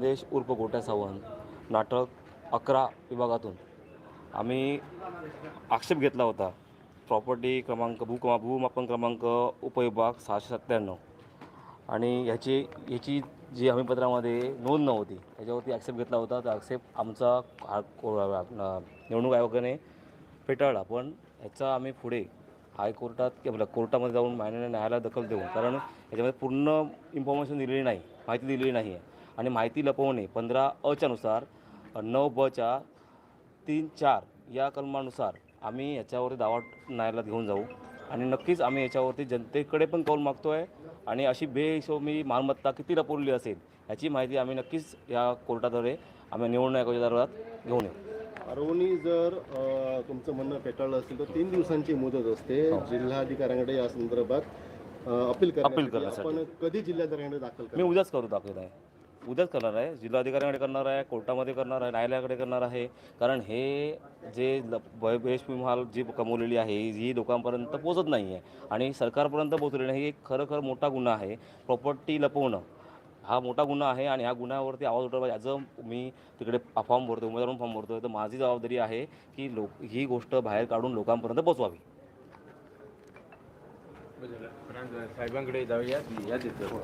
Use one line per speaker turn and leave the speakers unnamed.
संदेश उर्फ गोट्या सावंत. नाटक अकरा विभागातून. आम्ही आक्षेप घेतला होता. प्रॉपर्टी क्रमांक भूकमा भूमापन क्रमांक उपविभाग सहाशे सत्त्याण्णव. आणि ह्याची ह्याची जी हमीपत्रामध्ये नोंद नव्हती त्याच्यावरती ॲक्सेप्ट घेतला होता. तर ॲक्सेप्ट आमचा निवडणूक आयोगाने फेटाळला. पण ह्याचा आम्ही पुढे हायकोर्टात किंवा कोर्टामध्ये जाऊन मान्य न्यायालयात दखल देऊन कारण याच्यामध्ये पूर्ण इन्फॉर्मेशन दिलेली नाही माहिती दिलेली नाही आहे आणि माहिती लपवणे पंधरा अच्यानुसार नऊ बच्या तीन चार या कलमानुसार आम्ही याच्यावरती दावा न्यायालयात घेऊन जाऊ. आणि नक्कीच आम्ही याच्यावरती जनतेकडे पण कौल मागतो आहे आणि अशी बेहिशोबी मालमत्ता किती लपवलेली असेल याची माहिती आम्ही नक्कीच या कोर्टाद्वारे आम्ही निवडणूक आयोगाच्या दारात घेऊन येऊ.
अरवणी जर तुमचं म्हणणं फेटाळलं असेल तर तीन दिवसांची मुदत असते. जिल्हाधिकाऱ्यांकडे या संदर्भात अ, अपील करण्यासाठी. आपण कधी जिल्हाधिकाऱ्यांकडे दाखल
मी उद्याच करू दाखवत आहे. उद्याच करणार आहे. जिल्हाधिकाऱ्यांकडे करणार आहे कोर्टामध्ये करणार आहे न्यायालयाकडे करणार आहे. कारण हे जे बेशमी माल जी कमवलेली आहे ही लोकांपर्यंत पोचत नाही आहे आणि सरकारपर्यंत पोचलेली नाही हे एक खरं मोठा गुन्हा आहे. प्रॉपर्टी लपवणं हा मोठा गुन्हा आहे आणि ह्या गुन्ह्यावरती आवाज उठवला पाहिजे. ॲज मी तिकडे फॉर्म भरतो उमेदवार फॉर्म भरतो तर माझी जबाबदारी आहे की लोक ही गोष्ट बाहेर काढून लोकांपर्यंत पोचवावी
साहेबांकडे जाऊया. या देतो